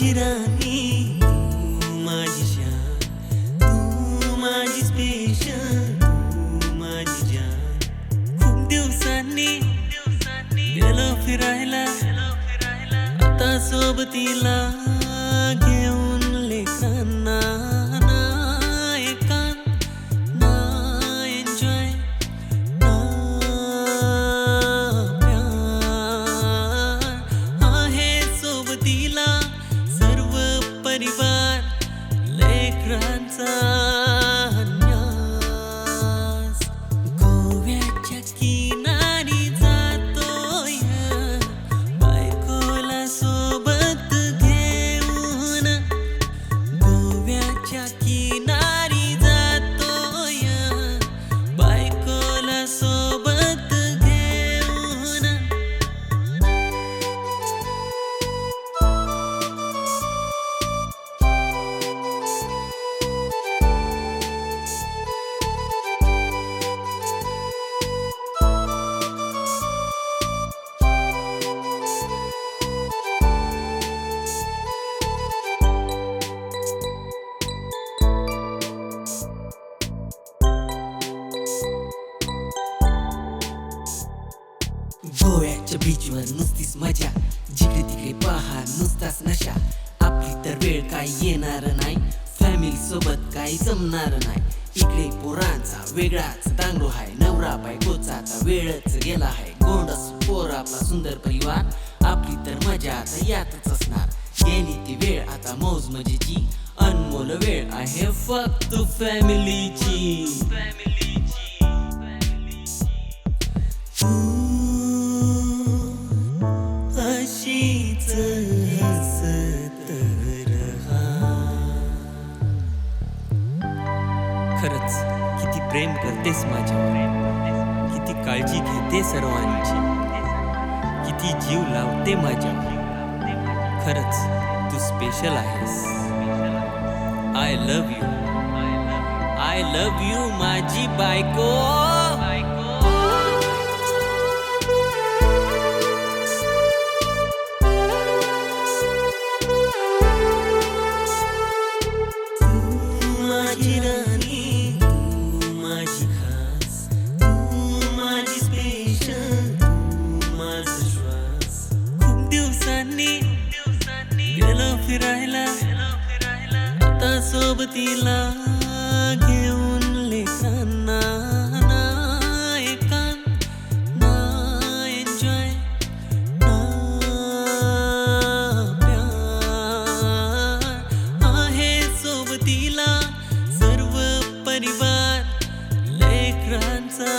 माझी राणी तू माझी शान तू माझी स्पेशल तू माझी जान. खूप दिवसांनी गेलो फिरायला आता सोबतीला घेऊन परिवार गोव्याच्या बीचवर नुसतीच मजा. जिकडे तिकडे पहा नुसताच नशा. आपली तर वेळ काय येणार नाही. फॅमिली सोबत काही जमणार नाही. इकडे पोरांचा वेगळाच दांगडो हाय नवरा बायकोचा आता वेळच गेला आहे. गोंडस पोर आपला सुंदर परिवार. आपली तर मजा आता यातच असणार. गेली ती वेळ आता मौज मजेची. अनमोल वेळ आहे फक्त फॅमिलीची फॅमिलीची अशीच खरंच किती प्रेम करतेस माझ्यावर. किती काळजी घेते सर्वांची. किती जीव लावते माझ्या खरंच तू स्पेशल आहेस. I love you I love you माझी बायको. फिरायला आता सोबतीला घेऊन लेखांना एन्जॉय आहे सोबतीला. सर्व परिवार लेकरांचा